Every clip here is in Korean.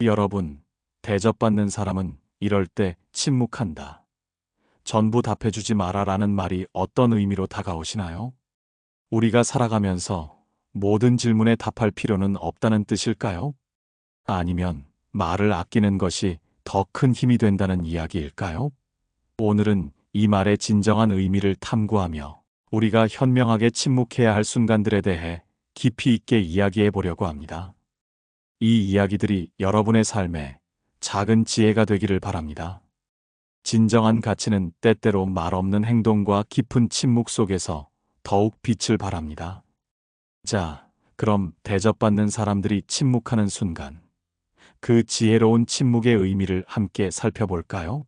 여러분, 대접받는 사람은 이럴 때 침묵한다. 전부 답해주지 마라라는 말이 어떤 의미로 다가오시나요? 우리가 살아가면서 모든 질문에 답할 필요는 없다는 뜻일까요? 아니면 말을 아끼는 것이 더 큰 힘이 된다는 이야기일까요? 오늘은 이 말의 진정한 의미를 탐구하며 우리가 현명하게 침묵해야 할 순간들에 대해 깊이 있게 이야기해 보려고 합니다. 이 이야기들이 여러분의 삶에 작은 지혜가 되기를 바랍니다. 진정한 가치는 때때로 말 없는 행동과 깊은 침묵 속에서 더욱 빛을 발합니다. 자, 그럼 대접받는 사람들이 침묵하는 순간, 그 지혜로운 침묵의 의미를 함께 살펴볼까요?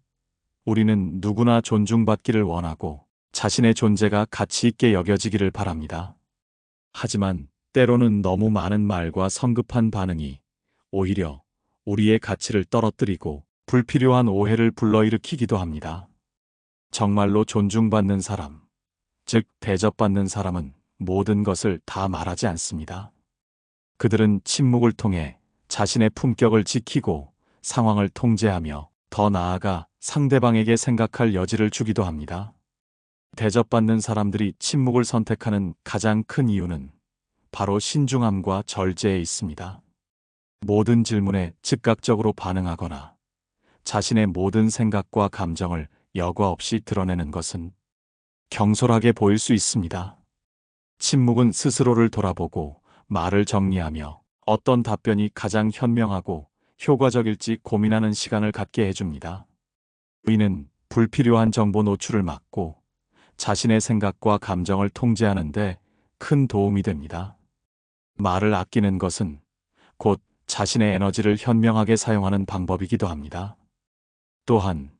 우리는 누구나 존중받기를 원하고 자신의 존재가 가치 있게 여겨지기를 바랍니다. 하지만 때로는 너무 많은 말과 성급한 반응이 오히려 우리의 가치를 떨어뜨리고 불필요한 오해를 불러일으키기도 합니다. 정말로 존중받는 사람, 즉 대접받는 사람은 모든 것을 다 말하지 않습니다. 그들은 침묵을 통해 자신의 품격을 지키고 상황을 통제하며 더 나아가 상대방에게 생각할 여지를 주기도 합니다. 대접받는 사람들이 침묵을 선택하는 가장 큰 이유는 바로 신중함과 절제에 있습니다. 모든 질문에 즉각적으로 반응하거나 자신의 모든 생각과 감정을 여과 없이 드러내는 것은 경솔하게 보일 수 있습니다. 침묵은 스스로를 돌아보고 말을 정리하며 어떤 답변이 가장 현명하고 효과적일지 고민하는 시간을 갖게 해줍니다. 이는 불필요한 정보 노출을 막고 자신의 생각과 감정을 통제하는 데 큰 도움이 됩니다. 말을 아끼는 것은 곧 자신의 에너지를 현명하게 사용하는 방법이기도 합니다. 또한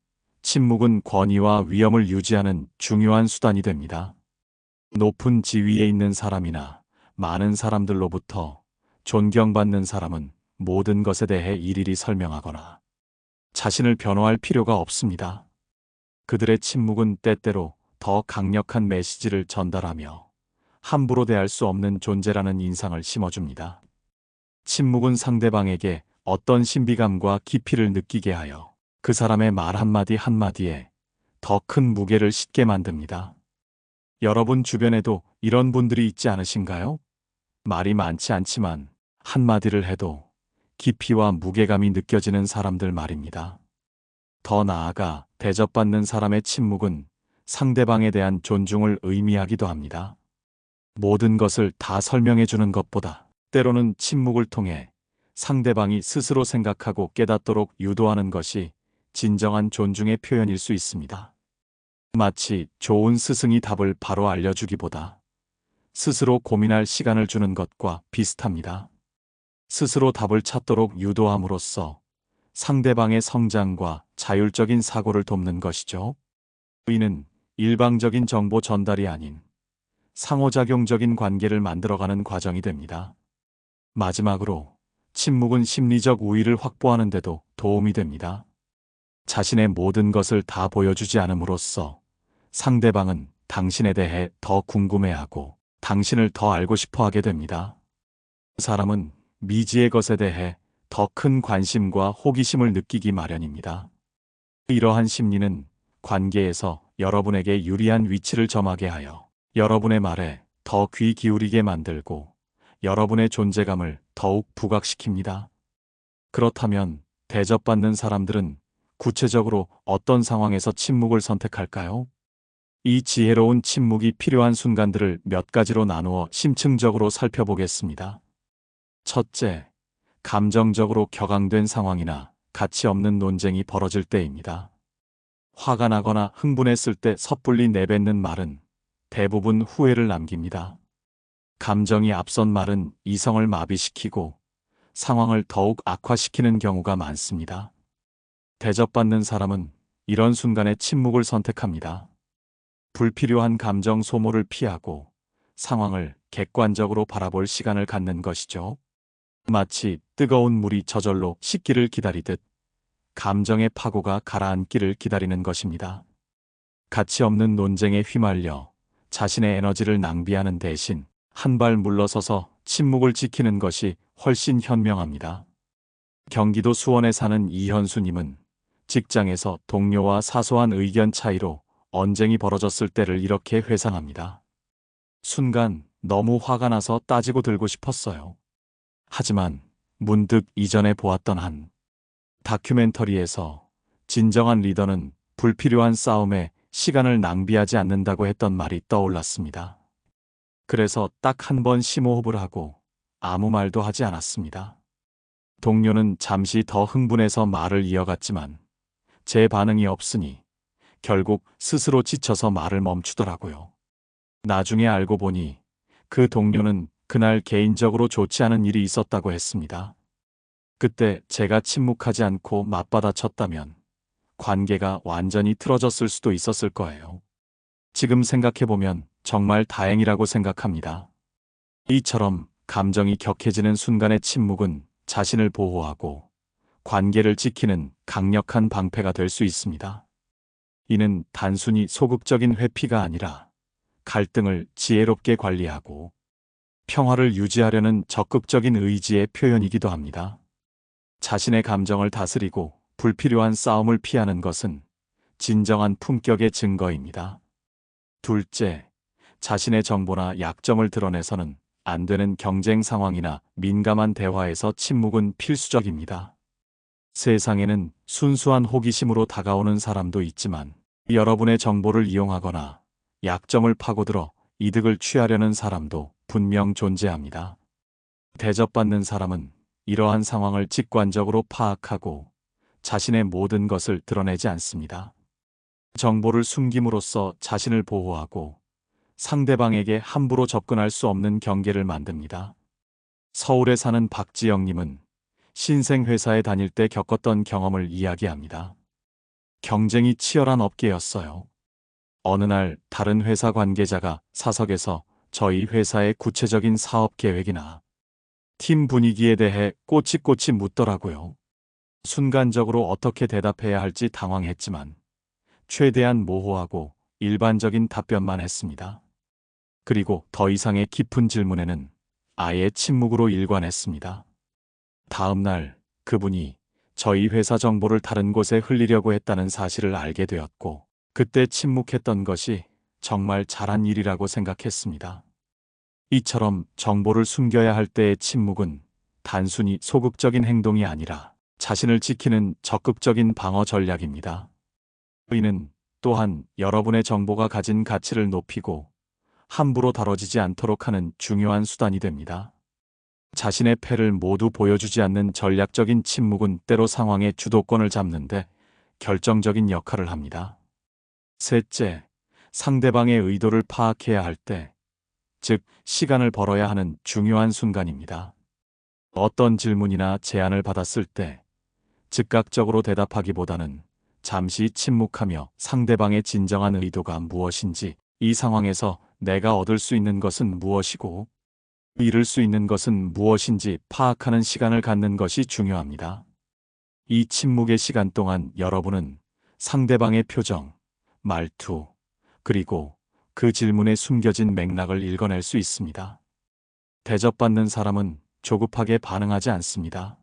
침묵은 권위와 위엄을 유지하는 중요한 수단이 됩니다. 높은 지위에 있는 사람이나 많은 사람들로부터 존경받는 사람은 모든 것에 대해 일일이 설명하거나 자신을 변호할 필요가 없습니다. 그들의 침묵은 때때로 더 강력한 메시지를 전달하며 함부로 대할 수 없는 존재라는 인상을 심어줍니다. 침묵은 상대방에게 어떤 신비감과 깊이를 느끼게 하여 그 사람의 말 한마디 한마디에 더 큰 무게를 싣게 만듭니다. 여러분 주변에도 이런 분들이 있지 않으신가요? 말이 많지 않지만 한마디를 해도 깊이와 무게감이 느껴지는 사람들 말입니다. 더 나아가 대접받는 사람의 침묵은 상대방에 대한 존중을 의미하기도 합니다. 모든 것을 다 설명해 주는 것보다 때로는 침묵을 통해 상대방이 스스로 생각하고 깨닫도록 유도하는 것이 진정한 존중의 표현일 수 있습니다. 마치 좋은 스승이 답을 바로 알려주기보다 스스로 고민할 시간을 주는 것과 비슷합니다. 스스로 답을 찾도록 유도함으로써 상대방의 성장과 자율적인 사고를 돕는 것이죠. 이는 일방적인 정보 전달이 아닌 상호작용적인 관계를 만들어가는 과정이 됩니다. 마지막으로 침묵은 심리적 우위를 확보하는 데도 도움이 됩니다. 자신의 모든 것을 다 보여주지 않음으로써 상대방은 당신에 대해 더 궁금해하고 당신을 더 알고 싶어 하게 됩니다. 사람은 미지의 것에 대해 더 큰 관심과 호기심을 느끼기 마련입니다. 이러한 심리는 관계에서 여러분에게 유리한 위치를 점하게 하여 여러분의 말에 더 귀 기울이게 만들고 여러분의 존재감을 더욱 부각시킵니다. 그렇다면 대접받는 사람들은 구체적으로 어떤 상황에서 침묵을 선택할까요? 이 지혜로운 침묵이 필요한 순간들을 몇 가지로 나누어 심층적으로 살펴보겠습니다. 첫째, 감정적으로 격앙된 상황이나 가치 없는 논쟁이 벌어질 때입니다. 화가 나거나 흥분했을 때 섣불리 내뱉는 말은 대부분 후회를 남깁니다. 감정이 앞선 말은 이성을 마비시키고 상황을 더욱 악화시키는 경우가 많습니다. 대접받는 사람은 이런 순간에 침묵을 선택합니다. 불필요한 감정 소모를 피하고 상황을 객관적으로 바라볼 시간을 갖는 것이죠. 마치 뜨거운 물이 저절로 식기를 기다리듯 감정의 파고가 가라앉기를 기다리는 것입니다. 가치 없는 논쟁에 휘말려 자신의 에너지를 낭비하는 대신 한 발 물러서서 침묵을 지키는 것이 훨씬 현명합니다. 경기도 수원에 사는 이현수님은 직장에서 동료와 사소한 의견 차이로 언쟁이 벌어졌을 때를 이렇게 회상합니다. 순간 너무 화가 나서 따지고 들고 싶었어요. 하지만 문득 이전에 보았던 한 다큐멘터리에서 진정한 리더는 불필요한 싸움에 시간을 낭비하지 않는다고 했던 말이 떠올랐습니다. 그래서 딱 한 번 심호흡을 하고 아무 말도 하지 않았습니다. 동료는 잠시 더 흥분해서 말을 이어갔지만 제 반응이 없으니 결국 스스로 지쳐서 말을 멈추더라고요. 나중에 알고 보니 그 동료는 그날 개인적으로 좋지 않은 일이 있었다고 했습니다. 그때 제가 침묵하지 않고 맞받아쳤다면 관계가 완전히 틀어졌을 수도 있었을 거예요. 지금 생각해보면 정말 다행이라고 생각합니다. 이처럼 감정이 격해지는 순간의 침묵은 자신을 보호하고 관계를 지키는 강력한 방패가 될 수 있습니다. 이는 단순히 소극적인 회피가 아니라 갈등을 지혜롭게 관리하고 평화를 유지하려는 적극적인 의지의 표현이기도 합니다. 자신의 감정을 다스리고 불필요한 싸움을 피하는 것은 진정한 품격의 증거입니다. 둘째, 자신의 정보나 약점을 드러내서는 안 되는 경쟁 상황이나 민감한 대화에서 침묵은 필수적입니다. 세상에는 순수한 호기심으로 다가오는 사람도 있지만 여러분의 정보를 이용하거나 약점을 파고들어 이득을 취하려는 사람도 분명 존재합니다. 대접받는 사람은 이러한 상황을 직관적으로 파악하고 자신의 모든 것을 드러내지 않습니다. 정보를 숨김으로써 자신을 보호하고 상대방에게 함부로 접근할 수 없는 경계를 만듭니다. 서울에 사는 박지영님은 신생회사에 다닐 때 겪었던 경험을 이야기합니다. 경쟁이 치열한 업계였어요. 어느 날 다른 회사 관계자가 사석에서 저희 회사의 구체적인 사업 계획이나 팀 분위기에 대해 꼬치꼬치 묻더라고요. 순간적으로 어떻게 대답해야 할지 당황했지만 최대한 모호하고 일반적인 답변만 했습니다. 그리고 더 이상의 깊은 질문에는 아예 침묵으로 일관했습니다. 다음 날 그분이 저희 회사 정보를 다른 곳에 흘리려고 했다는 사실을 알게 되었고 그때 침묵했던 것이 정말 잘한 일이라고 생각했습니다. 이처럼 정보를 숨겨야 할 때의 침묵은 단순히 소극적인 행동이 아니라 자신을 지키는 적극적인 방어 전략입니다. 이는 또한 여러분의 정보가 가진 가치를 높이고 함부로 다뤄지지 않도록 하는 중요한 수단이 됩니다. 자신의 패를 모두 보여주지 않는 전략적인 침묵은 때로 상황의 주도권을 잡는데 결정적인 역할을 합니다. 셋째, 상대방의 의도를 파악해야 할 때, 즉, 시간을 벌어야 하는 중요한 순간입니다. 어떤 질문이나 제안을 받았을 때, 즉각적으로 대답하기보다는 잠시 침묵하며 상대방의 진정한 의도가 무엇인지, 이 상황에서 내가 얻을 수 있는 것은 무엇이고, 잃을 수 있는 것은 무엇인지 파악하는 시간을 갖는 것이 중요합니다. 이 침묵의 시간 동안 여러분은 상대방의 표정, 말투, 그리고 그 질문에 숨겨진 맥락을 읽어낼 수 있습니다. 대접받는 사람은 조급하게 반응하지 않습니다.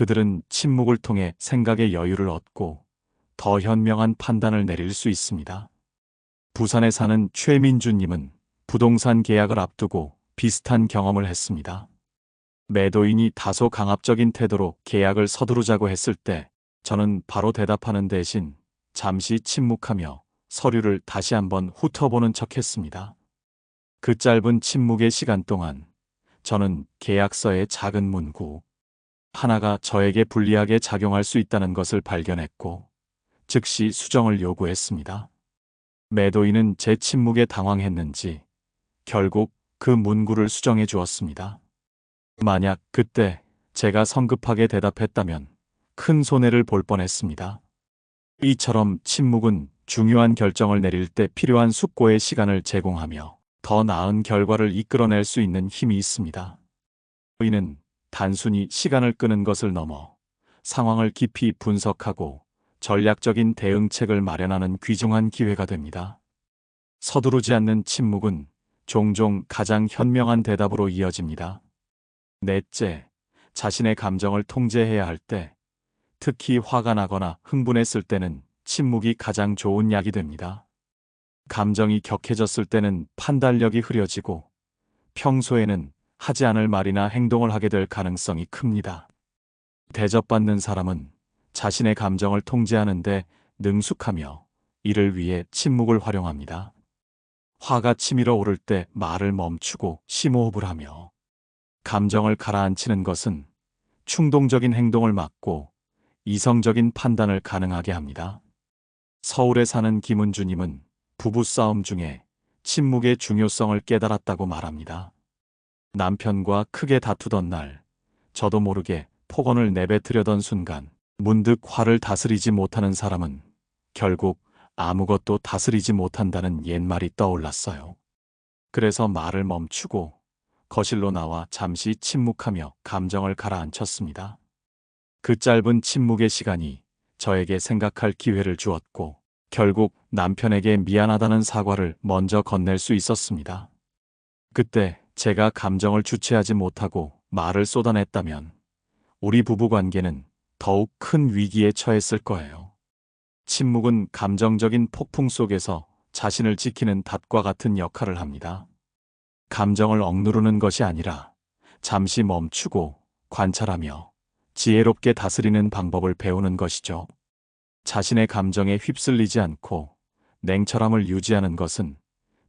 그들은 침묵을 통해 생각의 여유를 얻고 더 현명한 판단을 내릴 수 있습니다. 부산에 사는 최민주님은 부동산 계약을 앞두고 비슷한 경험을 했습니다. 매도인이 다소 강압적인 태도로 계약을 서두르자고 했을 때 저는 바로 대답하는 대신 잠시 침묵하며 서류를 다시 한번 훑어보는 척 했습니다. 그 짧은 침묵의 시간 동안 저는 계약서의 작은 문구 하나가 저에게 불리하게 작용할 수 있다는 것을 발견했고 즉시 수정을 요구했습니다. 매도인은 제 침묵에 당황했는지 결국 그 문구를 수정해 주었습니다. 만약 그때 제가 성급하게 대답했다면 큰 손해를 볼 뻔했습니다. 이처럼 침묵은 중요한 결정을 내릴 때 필요한 숙고의 시간을 제공하며 더 나은 결과를 이끌어낼 수 있는 힘이 있습니다. 이는 단순히 시간을 끄는 것을 넘어 상황을 깊이 분석하고 전략적인 대응책을 마련하는 귀중한 기회가 됩니다. 서두르지 않는 침묵은 종종 가장 현명한 대답으로 이어집니다. 넷째, 자신의 감정을 통제해야 할 때, 특히 화가 나거나 흥분했을 때는 침묵이 가장 좋은 약이 됩니다. 감정이 격해졌을 때는 판단력이 흐려지고 평소에는 하지 않을 말이나 행동을 하게 될 가능성이 큽니다. 대접받는 사람은 자신의 감정을 통제하는데 능숙하며 이를 위해 침묵을 활용합니다. 화가 치밀어 오를 때 말을 멈추고 심호흡을 하며 감정을 가라앉히는 것은 충동적인 행동을 막고 이성적인 판단을 가능하게 합니다. 서울에 사는 김은주님은 부부싸움 중에 침묵의 중요성을 깨달았다고 말합니다. 남편과 크게 다투던 날, 저도 모르게 폭언을 내뱉으려던 순간, 문득 화를 다스리지 못하는 사람은 결국 아무것도 다스리지 못한다는 옛말이 떠올랐어요. 그래서 말을 멈추고 거실로 나와 잠시 침묵하며 감정을 가라앉혔습니다. 그 짧은 침묵의 시간이 저에게 생각할 기회를 주었고, 결국 남편에게 미안하다는 사과를 먼저 건넬 수 있었습니다. 그때 제가 감정을 주체하지 못하고 말을 쏟아냈다면 우리 부부 관계는 더욱 큰 위기에 처했을 거예요. 침묵은 감정적인 폭풍 속에서 자신을 지키는 닷과 같은 역할을 합니다. 감정을 억누르는 것이 아니라 잠시 멈추고 관찰하며 지혜롭게 다스리는 방법을 배우는 것이죠. 자신의 감정에 휩쓸리지 않고 냉철함을 유지하는 것은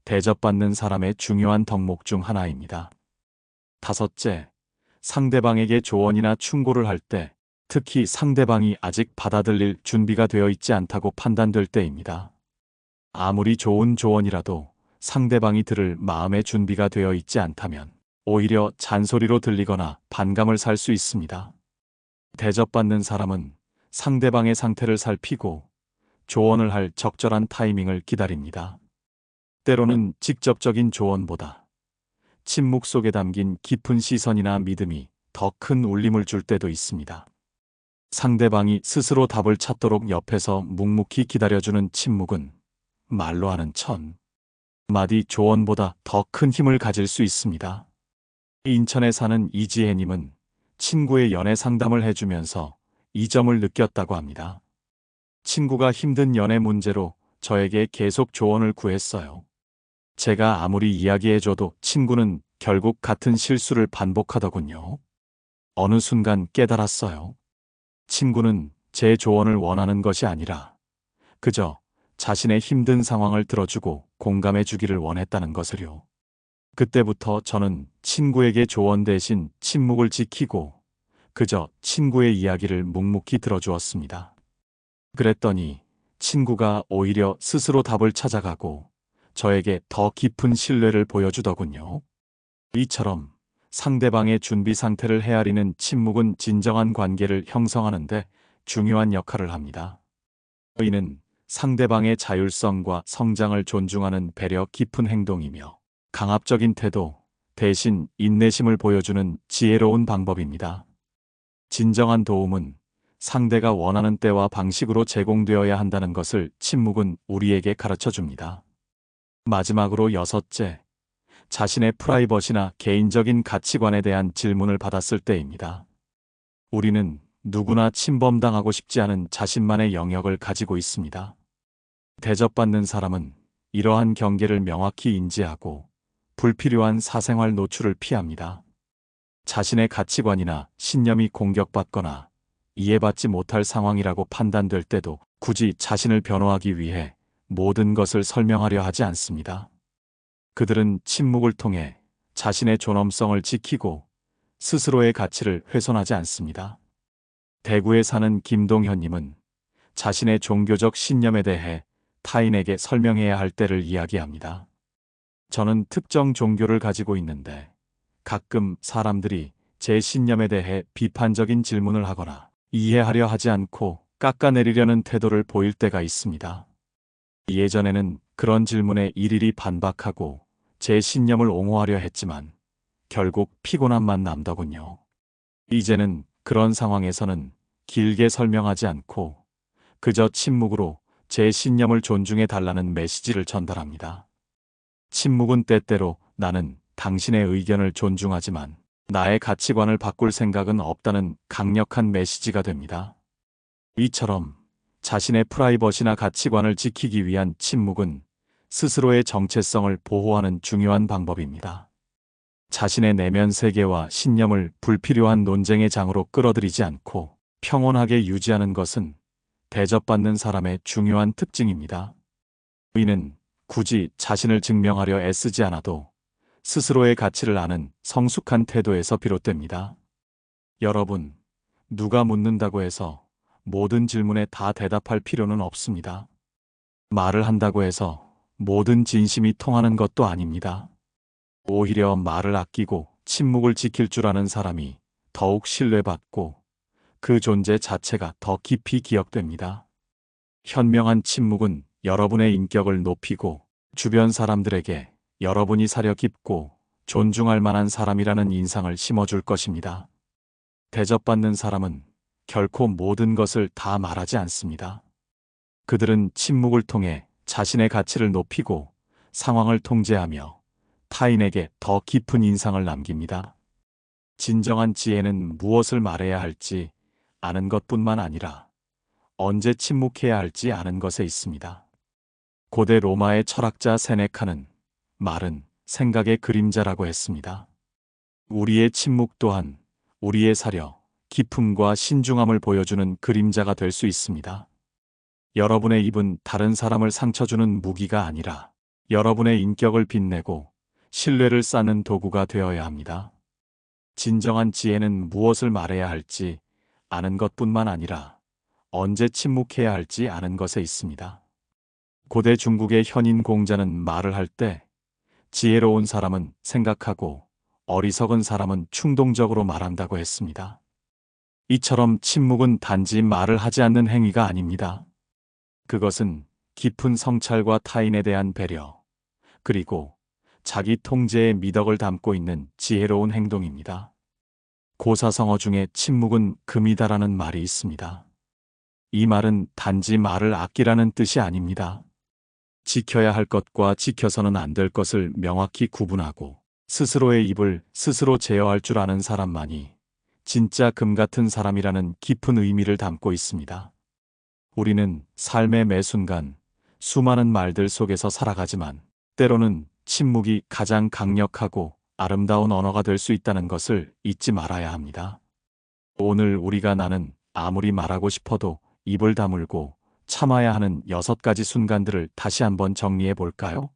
대접받는 사람의 중요한 덕목 중 하나입니다. 다섯째, 상대방에게 조언이나 충고를 할 때, 특히 상대방이 아직 받아들일 준비가 되어 있지 않다고 판단될 때입니다. 아무리 좋은 조언이라도 상대방이 들을 마음의 준비가 되어 있지 않다면 오히려 잔소리로 들리거나 반감을 살 수 있습니다. 대접받는 사람은 상대방의 상태를 살피고 조언을 할 적절한 타이밍을 기다립니다. 때로는 직접적인 조언보다 침묵 속에 담긴 깊은 시선이나 믿음이 더 큰 울림을 줄 때도 있습니다. 상대방이 스스로 답을 찾도록 옆에서 묵묵히 기다려주는 침묵은 말로 하는 천 마디 조언보다 더 큰 힘을 가질 수 있습니다. 인천에 사는 이지혜님은 친구의 연애 상담을 해주면서 이 점을 느꼈다고 합니다. 친구가 힘든 연애 문제로 저에게 계속 조언을 구했어요. 제가 아무리 이야기해줘도 친구는 결국 같은 실수를 반복하더군요. 어느 순간 깨달았어요. 친구는 제 조언을 원하는 것이 아니라 그저 자신의 힘든 상황을 들어주고 공감해 주기를 원했다는 것을요. 그때부터 저는 친구에게 조언 대신 침묵을 지키고 그저 친구의 이야기를 묵묵히 들어주었습니다. 그랬더니 친구가 오히려 스스로 답을 찾아가고 저에게 더 깊은 신뢰를 보여주더군요. 이처럼 상대방의 준비 상태를 헤아리는 침묵은 진정한 관계를 형성하는데 중요한 역할을 합니다. 이는 상대방의 자율성과 성장을 존중하는 배려 깊은 행동이며 강압적인 태도 대신 인내심을 보여주는 지혜로운 방법입니다. 진정한 도움은 상대가 원하는 때와 방식으로 제공되어야 한다는 것을 침묵은 우리에게 가르쳐 줍니다. 마지막으로 여섯째, 자신의 프라이버시나 개인적인 가치관에 대한 질문을 받았을 때입니다. 우리는 누구나 침범당하고 싶지 않은 자신만의 영역을 가지고 있습니다. 대접받는 사람은 이러한 경계를 명확히 인지하고 불필요한 사생활 노출을 피합니다. 자신의 가치관이나 신념이 공격받거나 이해받지 못할 상황이라고 판단될 때도 굳이 자신을 변호하기 위해 모든 것을 설명하려 하지 않습니다. 그들은 침묵을 통해 자신의 존엄성을 지키고 스스로의 가치를 훼손하지 않습니다. 대구에 사는 김동현님은 자신의 종교적 신념에 대해 타인에게 설명해야 할 때를 이야기합니다. 저는 특정 종교를 가지고 있는데 가끔 사람들이 제 신념에 대해 비판적인 질문을 하거나 이해하려 하지 않고 깎아내리려는 태도를 보일 때가 있습니다. 예전에는 그런 질문에 일일이 반박하고 제 신념을 옹호하려 했지만 결국 피곤함만 남더군요. 이제는 그런 상황에서는 길게 설명하지 않고 그저 침묵으로 제 신념을 존중해 달라는 메시지를 전달합니다. 침묵은 때때로 나는 당신의 의견을 존중하지만 나의 가치관을 바꿀 생각은 없다는 강력한 메시지가 됩니다. 이처럼 자신의 프라이버시나 가치관을 지키기 위한 침묵은 스스로의 정체성을 보호하는 중요한 방법입니다. 자신의 내면 세계와 신념을 불필요한 논쟁의 장으로 끌어들이지 않고 평온하게 유지하는 것은 대접받는 사람의 중요한 특징입니다. 이는 굳이 자신을 증명하려 애쓰지 않아도 스스로의 가치를 아는 성숙한 태도에서 비롯됩니다. 여러분, 누가 묻는다고 해서 모든 질문에 다 대답할 필요는 없습니다. 말을 한다고 해서 모든 진심이 통하는 것도 아닙니다. 오히려 말을 아끼고 침묵을 지킬 줄 아는 사람이 더욱 신뢰받고 그 존재 자체가 더 깊이 기억됩니다. 현명한 침묵은 여러분의 인격을 높이고 주변 사람들에게 여러분이 사려 깊고 존중할 만한 사람이라는 인상을 심어줄 것입니다. 대접받는 사람은 결코 모든 것을 다 말하지 않습니다. 그들은 침묵을 통해 자신의 가치를 높이고 상황을 통제하며 타인에게 더 깊은 인상을 남깁니다. 진정한 지혜는 무엇을 말해야 할지 아는 것뿐만 아니라 언제 침묵해야 할지 아는 것에 있습니다. 고대 로마의 철학자 세네카는 말은 생각의 그림자라고 했습니다. 우리의 침묵 또한 우리의 사려, 기품과 신중함을 보여주는 그림자가 될 수 있습니다. 여러분의 입은 다른 사람을 상처주는 무기가 아니라 여러분의 인격을 빛내고 신뢰를 쌓는 도구가 되어야 합니다. 진정한 지혜는 무엇을 말해야 할지 아는 것뿐만 아니라 언제 침묵해야 할지 아는 것에 있습니다. 고대 중국의 현인 공자는 말을 할 때 지혜로운 사람은 생각하고 어리석은 사람은 충동적으로 말한다고 했습니다. 이처럼 침묵은 단지 말을 하지 않는 행위가 아닙니다. 그것은 깊은 성찰과 타인에 대한 배려, 그리고 자기 통제의 미덕을 담고 있는 지혜로운 행동입니다. 고사성어 중에 침묵은 금이다라는 말이 있습니다. 이 말은 단지 말을 아끼라는 뜻이 아닙니다. 지켜야 할 것과 지켜서는 안 될 것을 명확히 구분하고 스스로의 입을 스스로 제어할 줄 아는 사람만이 진짜 금 같은 사람이라는 깊은 의미를 담고 있습니다. 우리는 삶의 매 순간 수많은 말들 속에서 살아가지만 때로는 침묵이 가장 강력하고 아름다운 언어가 될 수 있다는 것을 잊지 말아야 합니다. 오늘 우리가 나는 아무리 말하고 싶어도 입을 다물고 참아야 하는 여섯 가지 순간들을 다시 한번 정리해 볼까요?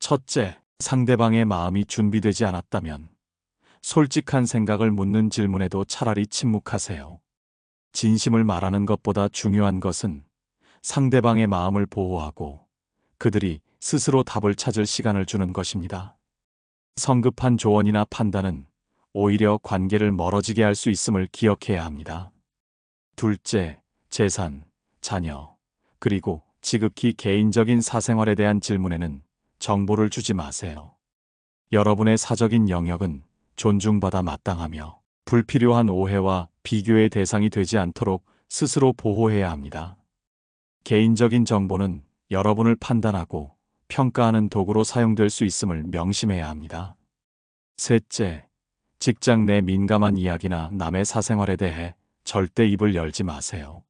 첫째, 상대방의 마음이 준비되지 않았다면 솔직한 생각을 묻는 질문에도 차라리 침묵하세요. 진심을 말하는 것보다 중요한 것은 상대방의 마음을 보호하고 그들이 스스로 답을 찾을 시간을 주는 것입니다. 성급한 조언이나 판단은 오히려 관계를 멀어지게 할 수 있음을 기억해야 합니다. 둘째, 재산, 자녀, 그리고 지극히 개인적인 사생활에 대한 질문에는 정보를 주지 마세요. 여러분의 사적인 영역은 존중받아 마땅하며 불필요한 오해와 비교의 대상이 되지 않도록 스스로 보호해야 합니다. 개인적인 정보는 여러분을 판단하고 평가하는 도구로 사용될 수 있음을 명심해야 합니다. 셋째, 직장 내 민감한 이야기나 남의 사생활에 대해 절대 입을 열지 마세요.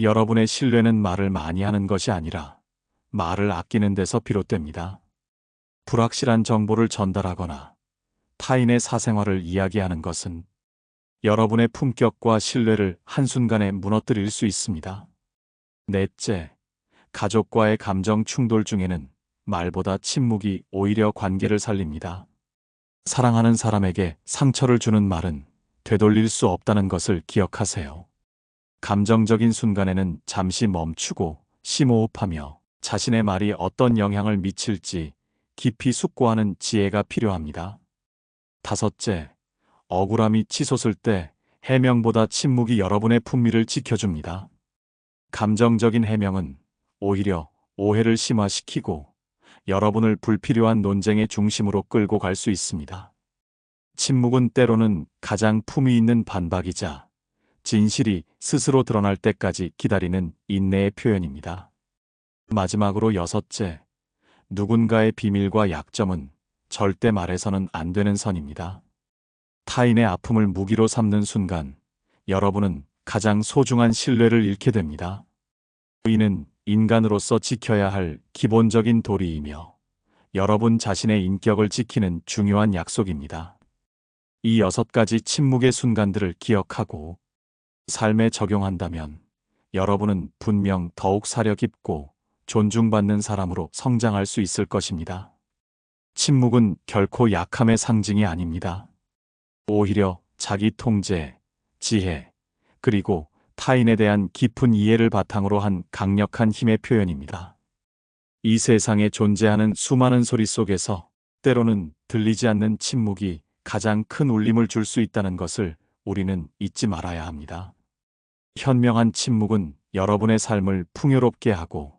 여러분의 신뢰는 말을 많이 하는 것이 아니라 말을 아끼는 데서 비롯됩니다. 불확실한 정보를 전달하거나 타인의 사생활을 이야기하는 것은 여러분의 품격과 신뢰를 한순간에 무너뜨릴 수 있습니다. 넷째, 가족과의 감정 충돌 중에는 말보다 침묵이 오히려 관계를 살립니다. 사랑하는 사람에게 상처를 주는 말은 되돌릴 수 없다는 것을 기억하세요. 감정적인 순간에는 잠시 멈추고 심호흡하며 자신의 말이 어떤 영향을 미칠지 깊이 숙고하는 지혜가 필요합니다. 다섯째, 억울함이 치솟을 때 해명보다 침묵이 여러분의 품위를 지켜줍니다. 감정적인 해명은 오히려 오해를 심화시키고 여러분을 불필요한 논쟁의 중심으로 끌고 갈 수 있습니다. 침묵은 때로는 가장 품위 있는 반박이자 진실이 스스로 드러날 때까지 기다리는 인내의 표현입니다. 마지막으로 여섯째, 누군가의 비밀과 약점은 절대 말해서는 안 되는 선입니다. 타인의 아픔을 무기로 삼는 순간 여러분은 가장 소중한 신뢰를 잃게 됩니다. 이는 인간으로서 지켜야 할 기본적인 도리이며 여러분 자신의 인격을 지키는 중요한 약속입니다. 이 여섯 가지 침묵의 순간들을 기억하고 삶에 적용한다면 여러분은 분명 더욱 사려 깊고 존중받는 사람으로 성장할 수 있을 것입니다. 침묵은 결코 약함의 상징이 아닙니다. 오히려 자기 통제, 지혜, 그리고 타인에 대한 깊은 이해를 바탕으로 한 강력한 힘의 표현입니다. 이 세상에 존재하는 수많은 소리 속에서 때로는 들리지 않는 침묵이 가장 큰 울림을 줄 수 있다는 것을 우리는 잊지 말아야 합니다. 현명한 침묵은 여러분의 삶을 풍요롭게 하고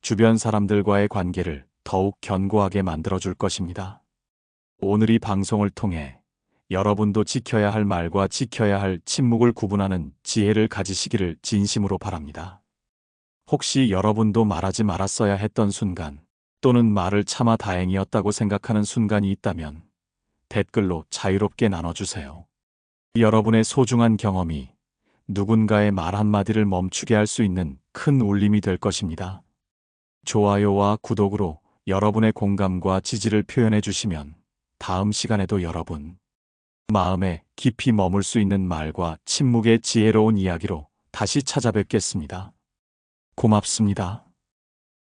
주변 사람들과의 관계를 더욱 견고하게 만들어줄 것입니다. 오늘 이 방송을 통해 여러분도 지켜야 할 말과 지켜야 할 침묵을 구분하는 지혜를 가지시기를 진심으로 바랍니다. 혹시 여러분도 말하지 말았어야 했던 순간 또는 말을 참아 다행이었다고 생각하는 순간이 있다면 댓글로 자유롭게 나눠주세요. 여러분의 소중한 경험이 누군가의 말 한마디를 멈추게 할 수 있는 큰 울림이 될 것입니다. 좋아요와 구독으로 여러분의 공감과 지지를 표현해 주시면 다음 시간에도 여러분 마음에 깊이 머물 수 있는 말과 침묵의 지혜로운 이야기로 다시 찾아뵙겠습니다. 고맙습니다.